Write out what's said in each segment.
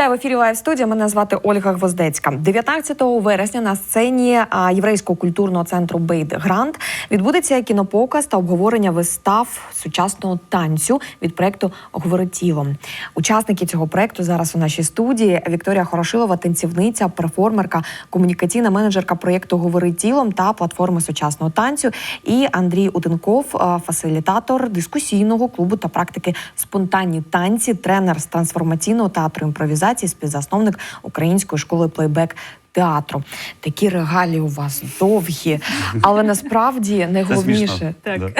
Вітаю в ефірі Лайв студія. Мене звати Ольга Гвоздецька. 19 вересня на сцені єврейського культурного центру Бейт Грант відбудеться кінопоказ та обговорення вистав сучасного танцю від проекту «Говори тілом. Учасники цього проекту зараз у нашій студії Вікторія Хорошилова, танцівниця, перформерка, комунікаційна менеджерка проєкту Говори тілом та платформи сучасного танцю. І Андрій Утенков, фасилітатор дискусійного клубу та практики спонтанні танці, тренер з трансформаційного театру імпровізації, співзасновник української школи плейбек. Театру такі регалії у вас довгі, але насправді найголовніше. Так. Да.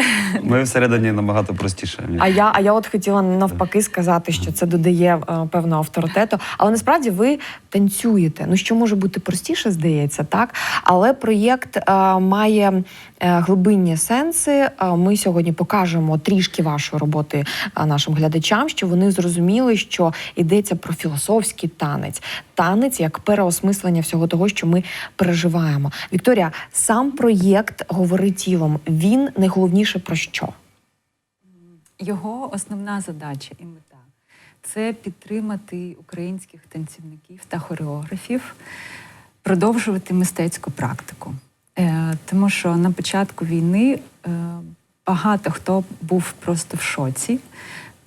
Ми всередині набагато простіше. А я, а я от хотіла навпаки сказати, що це додає е, певного авторитету. Але насправді ви танцюєте. Ну що може бути простіше, здається, так. Але проєкт е, має е, глибинні сенси. Е, ми сьогодні покажемо трішки вашої роботи е, нашим глядачам, щоб вони зрозуміли, що йдеться про філософський танець, танець як переосмислення всього того, що ми переживаємо. Вікторія, сам проєкт говори тілом. Він найголовніше про що? Його основна задача і мета це підтримати українських танцівників та хореографів, продовжувати мистецьку практику. Е, тому що на початку війни е, багато хто був просто в шоці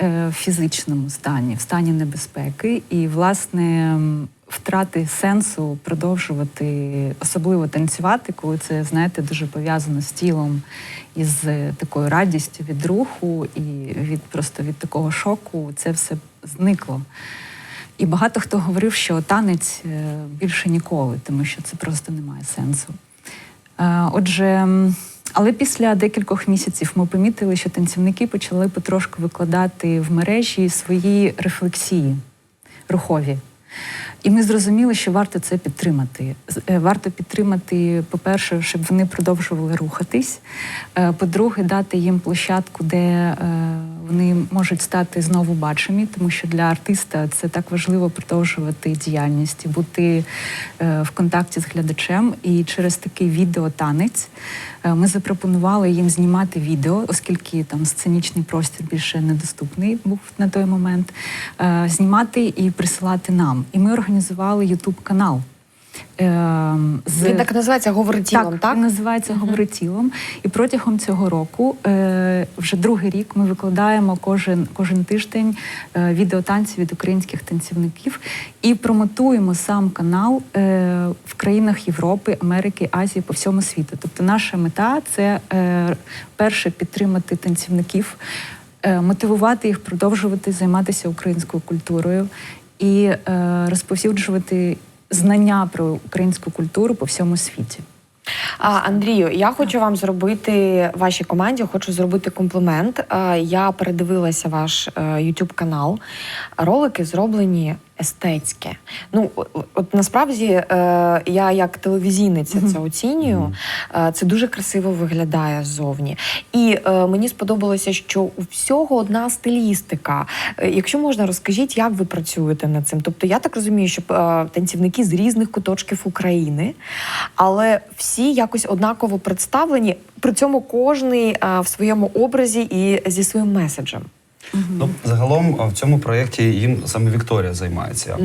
е, в фізичному стані, в стані небезпеки, і, власне, втрати сенсу продовжувати, особливо танцювати, коли це, знаєте, дуже пов'язано з тілом і з е, такою радістю від руху, і від просто від такого шоку, це все зникло. І багато хто говорив, що танець е, більше ніколи, тому що це просто не має сенсу. Е, Отже, але після декількох місяців ми помітили, що танцівники почали потрошку викладати в мережі свої рефлексії рухові. І ми зрозуміли, що варто це підтримати. Е, Варто підтримати, по-перше, щоб вони продовжували рухатись. Е, По-друге, дати їм площадку, де е, вони можуть стати знову бачені, тому що для артиста це так важливо продовжувати діяльність, і бути е, в контакті з глядачем. І через такий відеотанець е, ми запропонували їм знімати відео, оскільки там сценічний простір більше недоступний був на той момент. е, Знімати і присилати нам. І ми організували Ютуб канал. З... Він так називається говори тілом, так? Він називається «Говори тілом. І протягом цього року, е, вже другий рік, ми викладаємо кожен, кожен тиждень е, відеотанці від українських танцівників і промотуємо сам канал е, в країнах Європи, Америки, Азії по всьому світу. Тобто, наша мета це перше підтримати танцівників, мотивувати їх продовжувати займатися українською культурою і розповсюджувати знання про українську культуру по всьому світі. А, Андрію, я хочу вам зробити вашій команді, хочу зробити комплімент. Я передивилася ваш е, YouTube канал. Ролики зроблені естетське. Ну, от насправді е, я як телевізійниця це оцінюю. Це дуже красиво виглядає ззовні. І е, мені сподобалося, що у всього одна стилістика. Якщо можна, розкажіть, як ви працюєте над цим? Тобто, я так розумію, що танцівники з різних куточків України, але всі якось однаково представлені. При цьому кожний а, в своєму образі і зі своїм меседжем. Ну, загалом в цьому проєкті їм саме Вікторія займається.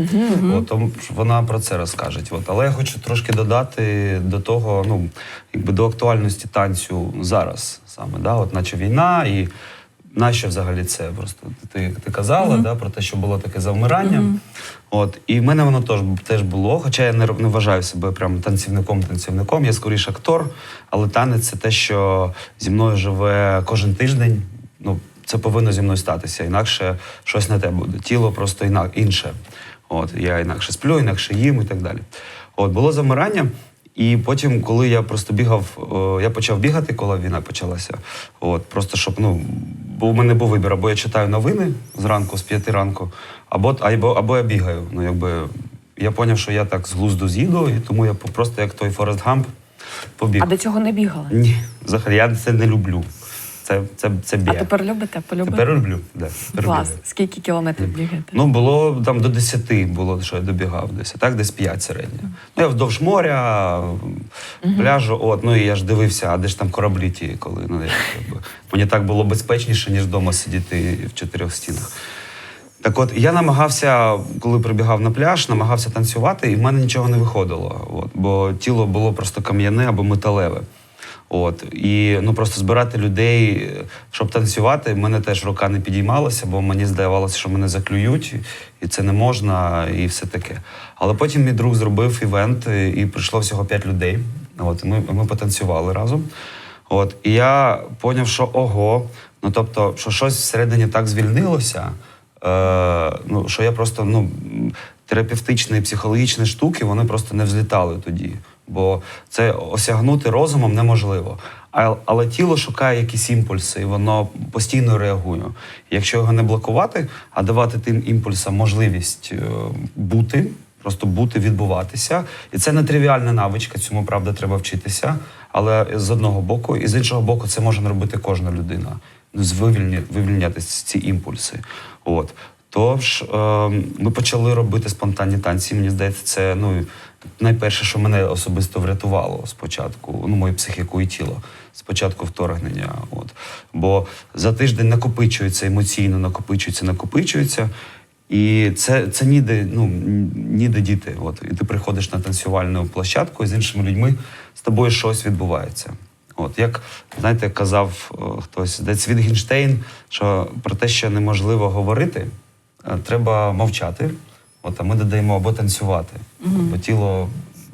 От, тому вона про це розкаже. От. Але я хочу трошки додати до того, ну, якби до актуальності танцю зараз саме, да? От, наче війна і. Нащо взагалі це? Просто ти, ти казала да, про те, що було таке завмирання. От, і в мене воно теж, теж було, хоча я не, не вважаю себе прям танцівником-танцівником, я скоріше актор, але танець це те, що зі мною живе кожен тиждень. Ну, це повинно зі мною статися, інакше щось не те буде. Тіло просто іна- інше. От, я інакше сплю, інакше їм і так далі. От, було замирання. І потім, коли я просто бігав, я почав бігати, коли війна почалася. От, просто щоб, ну, бо у мене був вибір, або я читаю новини зранку, з п'яти ранку, або, або, або я бігаю. Ну, якби, я зрозумів, що я так з глузду з'їду, і тому я просто як той Форест Гамп побіг. А до цього не бігала? Ні, взагалі, я це не люблю. Це, це, це А б'є. тепер любите? Полюбите? Тепер люблю. Да, тепер Клас. Скільки кілометрів бігаєте? Ну, було там до 10 було, що я добігав десь, так десь 5 середньо. Ну, я вздовж моря, пляжу, от, ну і я ж дивився, а де ж там кораблі ті, коли. Ну, я, якби, мені так було безпечніше, ніж вдома сидіти в чотирьох стінах. Так от я намагався, коли прибігав на пляж, намагався танцювати, і в мене нічого не виходило. От, бо тіло було просто кам'яне або металеве. От і ну просто збирати людей, щоб танцювати, мене теж рука не підіймалася, бо мені здавалося, що мене заклюють, і це не можна, і все таке. Але потім мій друг зробив івент, і і прийшло всього п'ять людей. От ми, ми потанцювали разом. От і я поняв, що ого, ну тобто, що щось всередині так звільнилося. Е, ну, що я просто ну, терапевтичні, психологічні штуки вони просто не взлітали тоді. Бо це осягнути розумом неможливо. Але тіло шукає якісь імпульси, і воно постійно реагує. Якщо його не блокувати, а давати тим імпульсам можливість е, бути, просто бути, відбуватися. І це не тривіальна навичка, цьому правда треба вчитися. Але з одного боку, і з іншого боку, це може робити кожна людина. Ну, вивільняти ці імпульси. От. Тож е, ми почали робити спонтанні танці. Мені здається, це ну, найперше, що мене особисто врятувало спочатку, ну, мою психіку і тіло, спочатку вторгнення. От. Бо за тиждень накопичується емоційно, накопичується, накопичується. І це, це ніде, ну, ніде діти. От. І ти приходиш на танцювальну площадку і з іншими людьми з тобою щось відбувається. От як знаєте, казав е, хтось десь Вітгенштейн, що про те, що неможливо говорити, е, треба мовчати. От, а ми додаємо або танцювати. Бо тіло,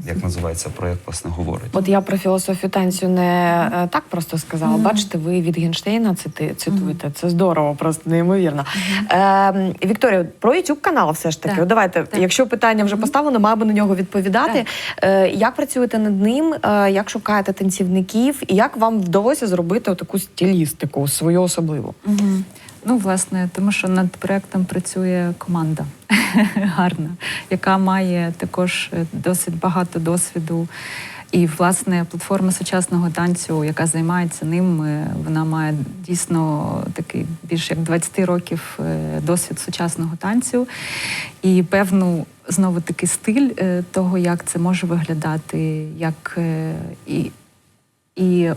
як називається, проєкт, власне, говорить. От я про філософію танцю не е, так просто сказала. Бачите, ви від Генштейна цити, цитуєте. Це здорово, просто неймовірно. Е, Вікторія, про YouTube канал все ж таки. Так, давайте, так. якщо питання вже поставлено, маємо на нього відповідати. Е, як працюєте над ним? Е, як шукаєте танцівників? І як вам вдалося зробити таку стилістику свою особливу? Мгм. Ну, власне, тому що над проектом працює команда гарна, яка має також е, досить багато досвіду. І, власне, платформа сучасного танцю, яка займається ним, е, вона має дійсно такий більш як 20 років е, досвід сучасного танцю і певну знову таки стиль того, як це може виглядати, як і, і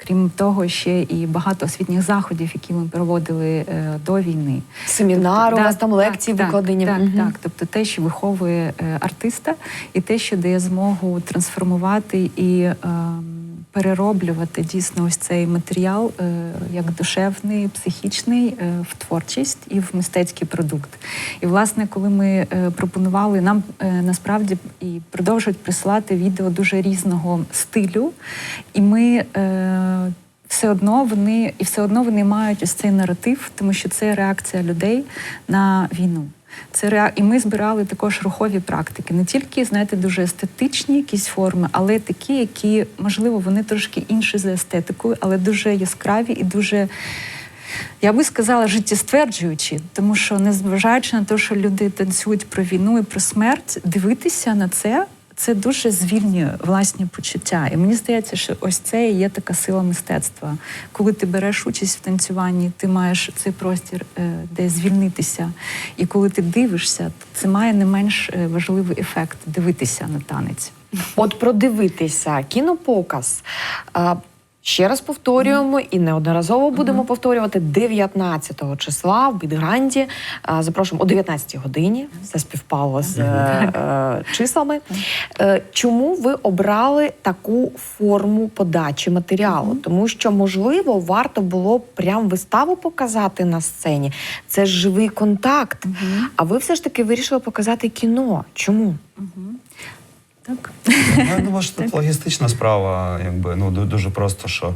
Крім того, ще і багато освітніх заходів, які ми проводили е, до війни. Семінар, у Да, вас там лекції, так, викладення. Так, угу. так, тобто те, що виховує е, артиста, і те, що дає змогу трансформувати і ем, перероблювати дійсно ось цей матеріал е, як душевний, психічний е, в творчість і в мистецький продукт. І власне, коли ми е, пропонували, нам насправді і продовжують присилати відео дуже різного стилю, і ми. Все одно вони і все одно вони мають ось цей наратив, тому що це реакція людей на війну. Це реа... І ми збирали також рухові практики, не тільки, знаєте, дуже естетичні якісь форми, але такі, які, можливо, вони трошки інші за естетикою, але дуже яскраві і дуже. Я би сказала, життєстверджуючі, тому що незважаючи на те, що люди танцюють про війну і про смерть, дивитися на це це дуже звільнює власні почуття. І мені здається, що ось це і є така сила мистецтва. Коли ти береш участь в танцюванні, ти маєш цей простір, е, де звільнитися. І коли ти дивишся, це має не менш е, важливий ефект дивитися на танець. От продивитися кінопоказ. Ще раз повторюємо і неодноразово будемо повторювати 19 числа в Бідгранді. Запрошуємо о 19 годині. Все співпало з е, е, числами. Е, Чому ви обрали таку форму подачі матеріалу? Тому що, можливо, варто було прям виставу показати на сцені. Це ж живий контакт. А ви все ж таки вирішили показати кіно. Чому? Так? Ну, Я думаю, що тут логістична справа, якби ну дуже просто, що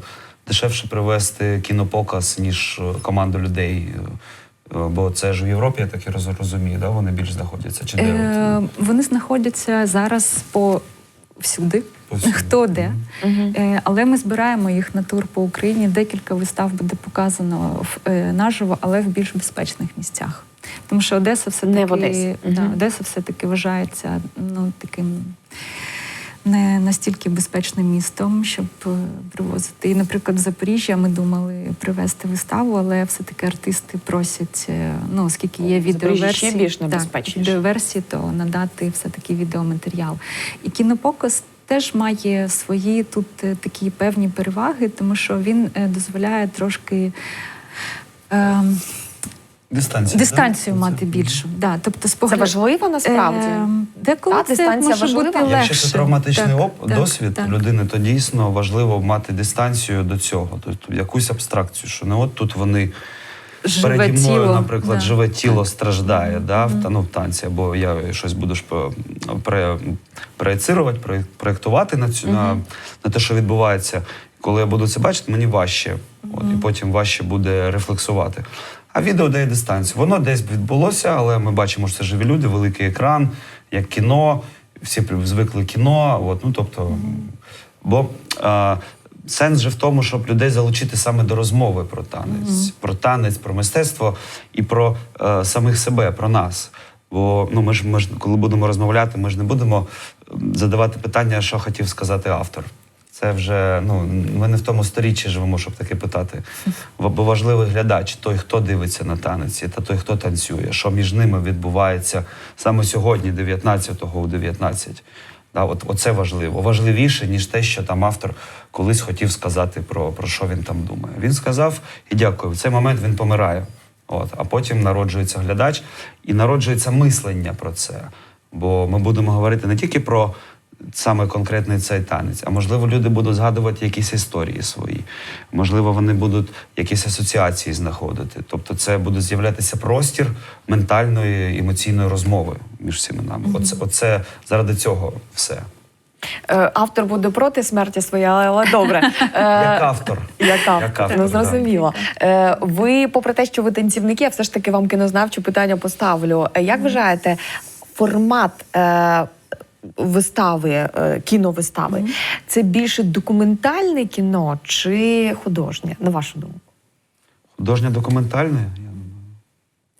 дешевше привезти кінопоказ, ніж е, команду людей. е, е, Бо це ж в Європі, я так і розумію, да? вони більш знаходяться. Чи де? Е, вони знаходяться зараз по всюди. Повсюди. Хто де. Мгм. Е, але ми збираємо їх на тур по Україні. Декілька вистав буде показано в- е, наживо, але в більш безпечних місцях. Тому що Одеса все-таки Одеса все таки вважається ну таким. Не настільки безпечним містом, щоб е, привозити. І, наприклад, в Запоріжжя ми думали привезти виставу, але все-таки артисти просять, е, ну оскільки є відеоверсії, ще більш так, відеоверсії, то надати все-таки відеоматеріал. І кінопоказ теж має свої тут е, такі певні переваги, тому що він е, дозволяє трошки. ем, Дистанцію. дистанцію да? мати більшу. Да, тобто Це важливо насправді. Ем, Деколи Та, це дистанція може важлива? бути легше. Якщо це травматичний Так, оп, так, досвід так. людини, то дійсно важливо мати дистанцію до цього, тобто якусь абстракцію, що не от тут вони Живе переді мною, тіло, наприклад, да. живе тіло страждає, да, в, та- ну, в танці, або я щось буду ж пре, проєцирувати, проє- проєктувати на, цю, на, на те, що відбувається. Коли я буду це бачити, мені важче. От, і потім важче буде рефлексувати. А відео дає дистанцію. Воно десь відбулося, але ми бачимо, що це живі люди, великий екран, як кіно. Всі звикли кіно. От, ну, тобто, бо а, сенс же в тому, щоб людей залучити саме до розмови про танець, про танець, про мистецтво і про е, самих себе, про нас. Бо ну, ми ж, ми ж, коли будемо розмовляти, ми ж не будемо задавати питання, що хотів сказати автор. Це вже ну ми не в тому сторіччі живемо, щоб таке питати. Бо важливий глядач, той, хто дивиться на танець, та той, хто танцює, що між ними відбувається саме сьогодні, 19-го у 19. Да, от, оце важливо. Важливіше, ніж те, що там автор колись хотів сказати про, про що він там думає. Він сказав і дякую. В цей момент він помирає. От, а потім народжується глядач і народжується мислення про це. Бо ми будемо говорити не тільки про саме конкретний цей танець, а можливо, люди будуть згадувати якісь історії свої. Можливо, вони будуть якісь асоціації знаходити. Тобто, це буде з'являтися простір ментальної емоційної розмови між всіми нами. Оце, оце заради цього все. Е, Автор буде проти смерті своєї, але добре. Е, Як автор. Як автор, ну зрозуміло. Е, ви, попри те, що ви танцівники, я все ж таки вам кінознавче питання поставлю. Як вважаєте, формат вистави, е, кіновистави, це більше документальне кіно чи художнє, на вашу думку? Художньо документальне? Я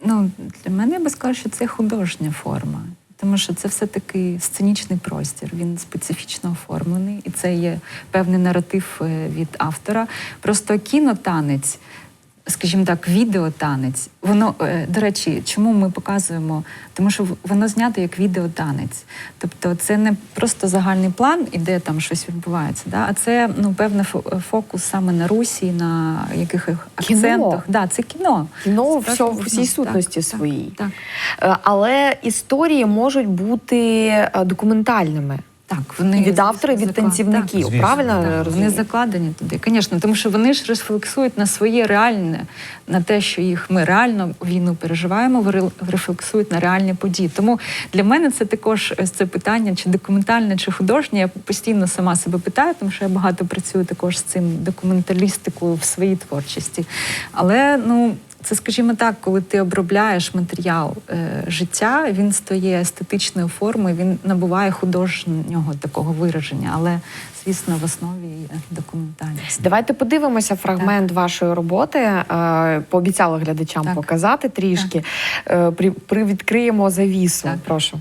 Ну, для мене я би сказала, що це художня форма. Тому що це все-таки сценічний простір, він специфічно оформлений, і це є певний наратив е, від автора. Просто кінотанець, скажімо так, відеотанець, воно, е, до речі, чому ми показуємо? Тому що воно знято як відеотанець. Тобто це не просто загальний план, і де там щось відбувається, да? а це ну, певний фо- фокус саме на русі, на якихось Кіно. акцентах. Да, це кіно. Кіно в всій кіно. сутності Так, своїй. Так, Е, Але історії можуть бути е, документальними. Так, вони від автора, і від заклад- танцівників. Звісно, Правильно так. розумію? вони закладені туди, звісно, тому що вони ж рефлексують на своє реальне, на те, що їх ми реально війну переживаємо, рефлексують на реальні події. Тому для мене це також ось це питання, чи документальне, чи художнє. Я постійно сама себе питаю, тому що я багато працюю також з цим документалістикою в своїй творчості. Але ну. Це, скажімо так, коли ти обробляєш матеріал е, життя, він стає естетичною формою, він набуває художнього такого вираження, але звісно в основі є документальність. Давайте подивимося фрагмент вашої роботи. Е, Пообіцяла глядачам Так. показати трішки. Е, При, привідкриємо завісу. Так. Прошу.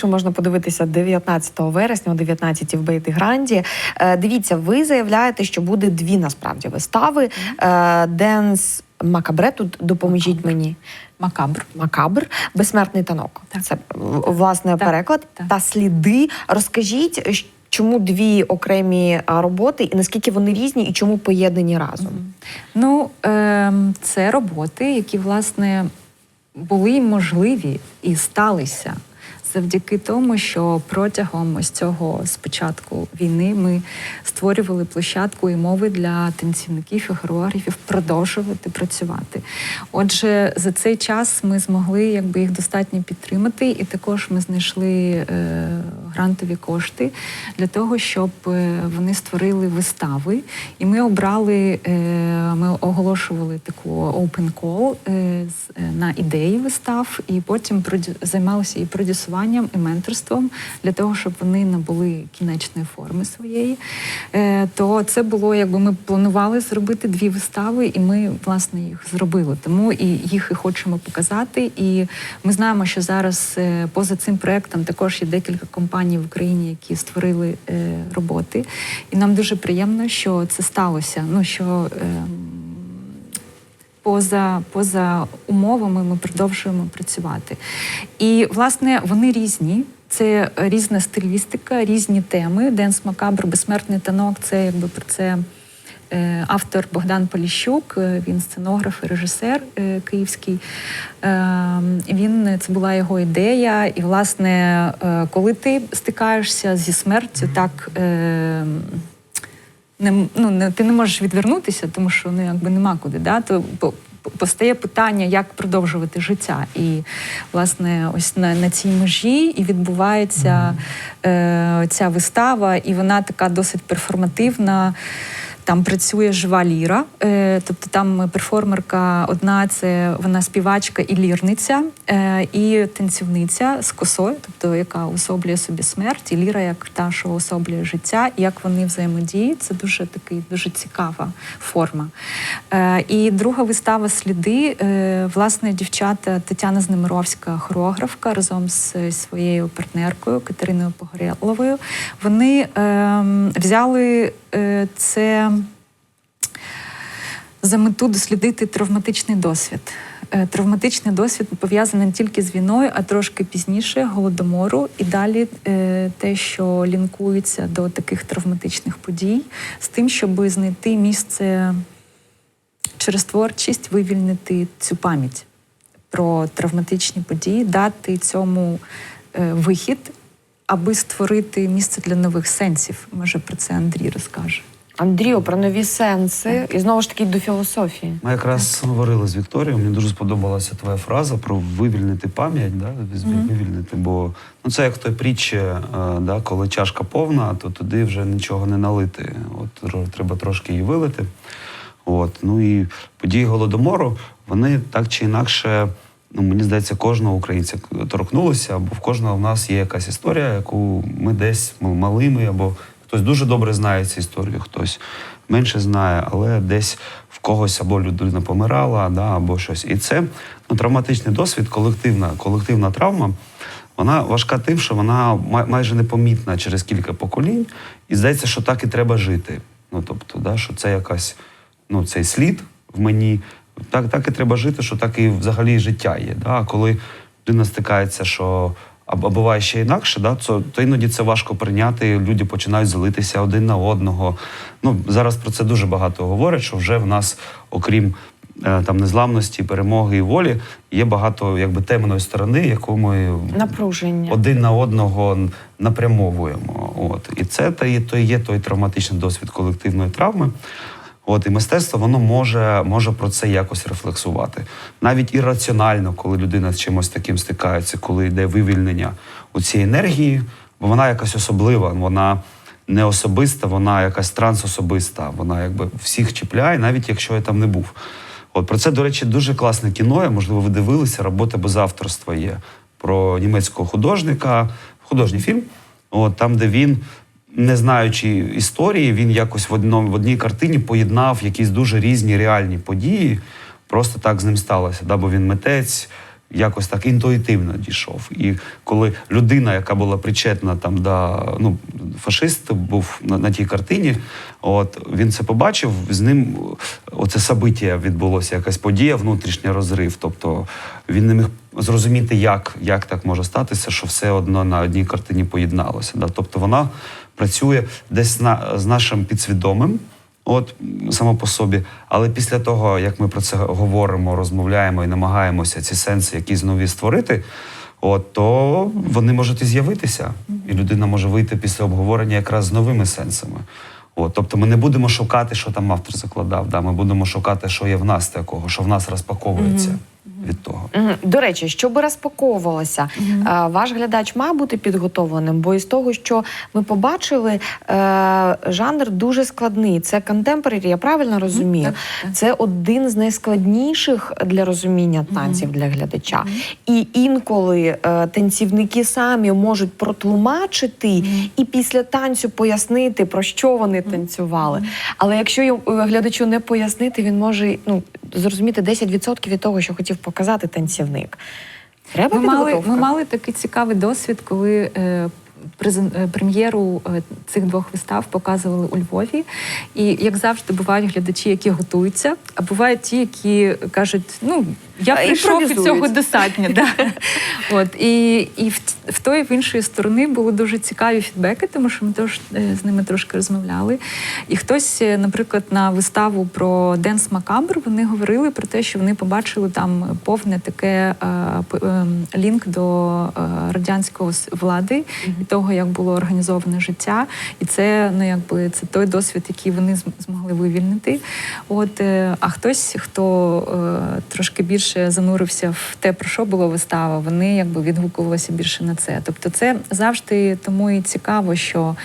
Більше можна подивитися 19 вересня о 19 в Бейти Гранді. Е, Дивіться, ви заявляєте, що буде дві насправді вистави. Е, Денс Макабре, тут допоможіть мені. Макабр. Макабр, безсмертний танок. Так. Це власне Так, переклад так. та сліди. Розкажіть, чому дві окремі роботи, і наскільки вони різні, і чому поєднані разом? Ну, ем, це роботи, які власне були можливі і сталися завдяки тому, що протягом ось цього спочатку війни ми створювали площадку і мови для танцівників і хореографів продовжувати працювати. Отже, за цей час ми змогли якби їх достатньо підтримати, і також ми знайшли е, грантові кошти для того, щоб е, вони створили вистави. І ми обрали, е, ми оголошували таку open call е, е, на ідеї вистав, і потім займалися і продюсуванням спілкуванням і менторством для того, щоб вони набули кінечної форми своєї. Е, То це було, якби ми планували зробити дві вистави, і ми власне їх зробили. Тому і їх і хочемо показати. І ми знаємо, що зараз е, поза цим проектом також є декілька компаній в Україні, які створили е, роботи. І нам дуже приємно, що це сталося. Ну що ем, поза, поза умовами ми продовжуємо працювати. І, власне, вони різні. Це різна стилістика, різні теми. Денс Макабр, безсмертний танок це якби про це. е, Автор Богдан Поліщук, е, він сценограф і режисер е, київський. Е, Він це була його ідея. І, власне, коли ти стикаєшся зі смертю, так е, не, ну, не, ти не можеш відвернутися, тому що ну, якби нема куди. Да? То по- по- постає питання, як продовжувати життя. І, власне, ось на, на цій межі і відбувається е, ця вистава, і вона така досить перформативна. Там працює жива ліра, е, тобто там перформерка одна це вона співачка і лірниця, е, і танцівниця з косою, тобто яка особлює собі смерть, і ліра як та, що особлює життя, і як вони взаємодіють. Це дуже такий дуже цікава форма. Е, і друга вистава сліди. Е, власне, дівчата Тетяна Знемировська, хореографка, разом з своєю партнеркою Катериною Погорєловою. Вони е, взяли е, це за мету дослідити травматичний досвід. Е, Травматичний досвід пов'язаний не тільки з війною, а трошки пізніше голодомору, і далі е, те, що лінкується до таких травматичних подій, з тим, щоб знайти місце через творчість, вивільнити цю пам'ять про травматичні події, дати цьому е, вихід, аби створити місце для нових сенсів. Може про це Андрій розкаже. Андрію, про нові сенси і знову ж таки до філософії. Ми якраз говорили з Вікторією. Мені дуже сподобалася твоя фраза про вивільнити пам'ять, да? вивільнити. Бо ну це як той притчі, е, да, коли чашка повна, то туди вже нічого не налити. От треба трошки її вилити. От ну і події голодомору, вони так чи інакше. Ну, мені здається, кожного українця торкнулося, бо в кожного в нас є якась історія, яку ми десь ми малими, або хтось дуже добре знає цю історію, хтось менше знає, але десь в когось або людина помирала, да, або щось. І це ну, травматичний досвід, колективна, колективна травма. Вона важка тим, що вона майже непомітна через кілька поколінь, і здається, що так і треба жити. Ну тобто, да, що це якась ну, цей слід в мені. Так, так і треба жити, що так і взагалі життя є. Да? Коли людина стикається, що а, а буває ще інакше, да? то, то іноді це важко прийняти. Люди починають злитися один на одного. Ну, зараз про це дуже багато говорять, що вже в нас, окрім е, там незламності, перемоги і волі, є багато якби темної сторони, яку ми Напруження. один на одного напрямовуємо. От і це та є, то є той травматичний досвід колективної травми. От і мистецтво воно може, може про це якось рефлексувати. Навіть ірраціонально, коли людина з чимось таким стикається, коли йде вивільнення у цій енергії, бо вона якась особлива, вона не особиста, вона якась трансособиста, вона якби всіх чіпляє, навіть якщо я там не був. От про це, до речі, дуже класне кіно. я, Можливо, ви дивилися, робота без авторства є про німецького художника, художній фільм. От там, де він, не знаючи історії, він якось в одному в одній картині поєднав якісь дуже різні реальні події. Просто так з ним сталося. Да? Бо він митець, якось так інтуїтивно дійшов. І коли людина, яка була причетна там до ну, фашист був на, на тій картині, от він це побачив, з ним оце собиття відбулося, якась подія, внутрішній розрив. Тобто він не міг зрозуміти, як, як так може статися, що все одно на одній картині поєдналося. Да? Тобто вона працює десь на, з нашим підсвідомим. От само по собі, але після того, як ми про це говоримо, розмовляємо і намагаємося ці сенси якісь нові створити, от то вони можуть і з'явитися, і людина може вийти після обговорення якраз з новими сенсами. От, тобто ми не будемо шукати, що там автор закладав. Да? Ми будемо шукати, що є в нас такого, що в нас розпаковується. Від того. До речі, щоб розпаковувалося, е, ваш глядач має бути підготовленим, бо із того, що ми побачили, е, жанр дуже складний. Це контемпорарі, я правильно розумію. так, так. Це один з найскладніших для розуміння танців для глядача. І інколи е, танцівники самі можуть протлумачити і після танцю пояснити, про що вони танцювали. Але якщо глядачу не пояснити, він може ну, зрозуміти 10% від того, що хотів показати танцівник. Треба Ми мали, ми мали такий цікавий досвід, коли е, презен- е, прем'єру е, цих двох вистав показували у Львові. І як завжди, бувають глядачі, які готуються, а бувають ті, які кажуть: ну я прийшов імпровізують. цього достатньо. Да. От і, і в, в тої в іншої сторони були дуже цікаві фідбеки, тому що ми теж е, з ними трошки розмовляли. І хтось, е, наприклад, на виставу про Денс Макабр вони говорили про те, що вони побачили там повне таке е, ем, лінк до е, радянського с- влади і того, як було організоване життя. І це ну якби це той досвід, який вони змогли вивільнити. От е, а хтось, хто е, трошки більше занурився в те, про що була вистава, вони якби відгукувалися більше на це. Тобто, це завжди тому і цікаво, що.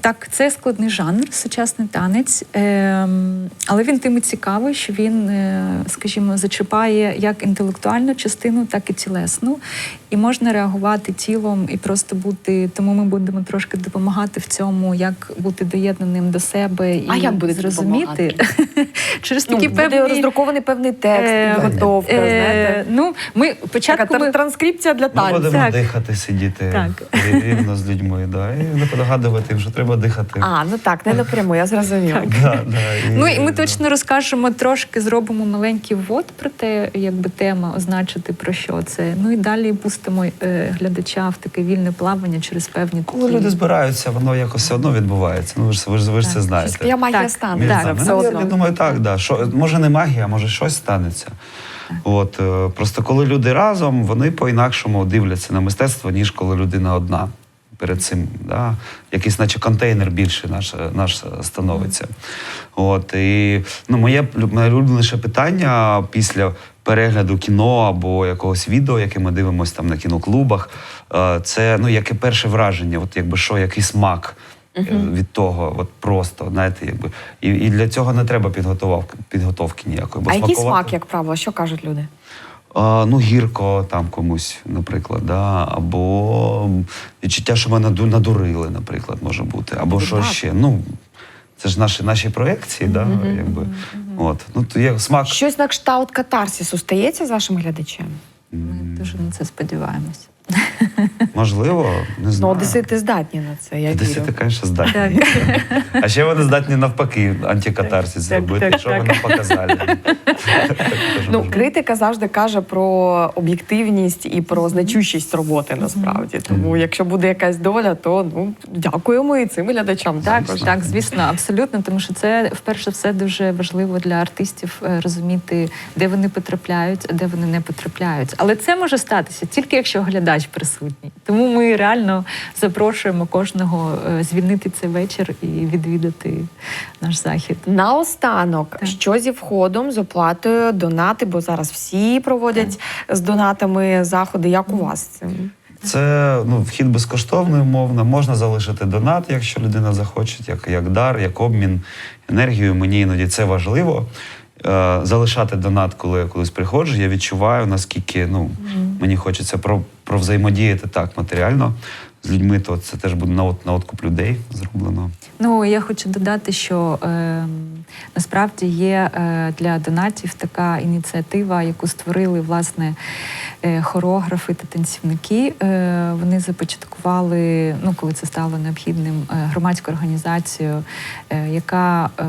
Так, це складний жанр, сучасний танець, ем, але він тим і цікавий, що він, е, скажімо, зачіпає як інтелектуальну частину, так і тілесну. І можна реагувати тілом і просто бути. Тому ми будемо трошки допомагати в цьому, як бути доєднаним до себе і А як будете зрозуміти через Ну, такі буде певні роздрукований певний текст, е, підготовка, е, знаєте. Ну, ми Така спочатку ми тр- транскрипція для Ми будемо так. дихати, сидіти Так. рівно з людьми, да, і не подогадувати що треба дихати. А, ну так, не напряму, я зрозуміла. Да, да, Ну і ми точно розкажемо трошки, зробимо маленький ввод про те, якби тема означити про що це. Ну і далі пустимо е, глядача в таке вільне плавання через певні Коли люди збираються, воно якось все одно відбувається. Ну ви ж ви ж, ви ж це Так. знаєте. Своя магія Так, стане. Між так, все Ну, я, одно. я думаю, так, да. Що, може не магія, може щось станеться. От, е, просто коли люди разом, вони по-інакшому дивляться на мистецтво, ніж коли людина одна. Перед цим, да? якийсь, наче контейнер більше наш, наш становиться. От, і, ну, моє найулюбленіше питання після перегляду кіно або якогось відео, яке ми дивимося там на кіноклубах, е, це ну, яке перше враження, от якби що, який смак е, від того, от просто, знаєте, якби. І, і для цього не треба підготовки, підготовки ніякої. Бо А який смак, як правило, що кажуть люди? а, ну, гірко там комусь, наприклад, да? або відчуття, що мене надурили, наприклад, може бути, або що ще. Ну, це ж наші, наші проекції, да? якби. От. Ну, то є смак. Щось на кшталт катарсісу стається з вашим глядачем? Ми дуже на це сподіваємось. Можливо, не Ну, одесити здатні на це, я вірю. Одесити, звісно, здатні. Так. А ще вони здатні навпаки антикатарсіс зробити, так, що так. ви нам показали. Ну, критика завжди каже про об'єктивність і про значущість роботи насправді. Тому, якщо буде якась доля, то ну дякуємо і цим глядачам. Так, так, звісно, абсолютно, тому що це вперше все дуже важливо для артистів е, розуміти, де вони потрапляють, а де вони не потрапляють. Але це може статися тільки якщо глядач присутній. Тому ми реально запрошуємо кожного е, звільнити цей вечір і відвідати наш захід. Наостанок, що зі входом, з оплатою, донати, бо зараз всі проводять з донатами заходи. Як у вас цим? Це ну, вхід безкоштовний, умовно. Можна залишити донат, якщо людина захоче, як, як дар, як обмін енергією. Мені іноді це важливо. Е, залишати донат, коли я колись приходжу. Я відчуваю, наскільки ну, мені хочеться про, про взаємодіяти так матеріально з людьми, то це теж буде на, от, на откуп людей зроблено. Ну я хочу додати, що е, насправді є е, для донатів така ініціатива, яку створили власне е, хореографи та танцівники. Е, вони започаткували, ну коли це стало необхідним, е, громадську організацію, е, яка е,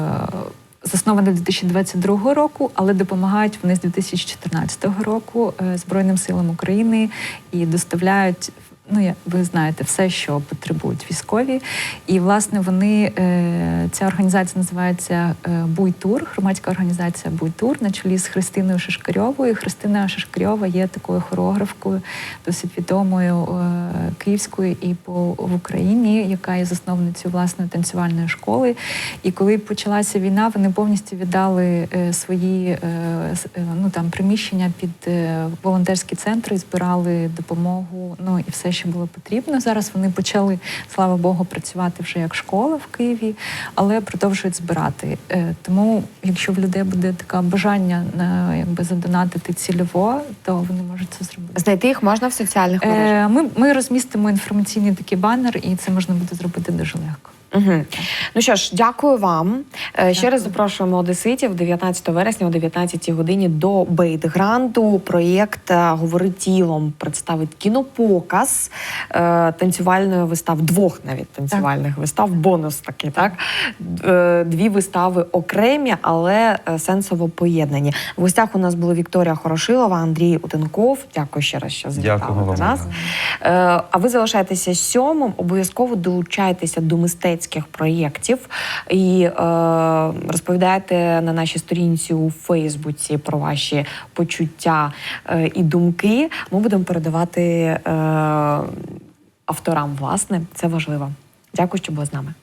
Заснована 2022 року, але допомагають вони з 2014 року е, Збройним силам України і доставляють Ну, ви знаєте, все, що потребують військові. І, власне, вони е, ця організація називається е, Буйтур, громадська організація Буйтур на чолі з Христиною Шишкарьовою. Христина Шишкарьова є такою хореографкою, досить відомою е, київською і по в Україні, яка є засновницею власної танцювальної школи. І коли почалася війна, вони повністю віддали свої ну там приміщення під волонтерські центри, збирали допомогу. Ну і все, що було потрібно. Зараз вони почали, слава Богу, працювати вже як школа в Києві, але продовжують збирати. Е, Тому, якщо в людей буде таке бажання на якби задонатити цільово, то вони можуть це зробити. Знайти їх можна в соціальних мережах. Е, Ми, ми розмістимо інформаційний такий банер, і це можна буде зробити дуже легко. Угу. Ну що ж, дякую вам. Е, Ще раз запрошуємо одеситів 19 вересня о 19 годині до Бейтгранту. Проєкт е, Говори тілом представить кінопоказ е, танцювальної вистав, двох навіть танцювальних вистав, бонус такий, так? Дві вистави окремі, але сенсово поєднані. В гостях у нас були Вікторія Хорошилова, Андрій Утенков. Дякую ще раз, що завітали до нас. Е, А ви залишайтеся сьомим, обов'язково долучайтеся до мистецьких проєктів і е, розповідаєте на нашій сторінці у Фейсбуці про ваші почуття е, і думки. Ми будемо передавати е, авторам, власне, це важливо. Дякую, що були з нами.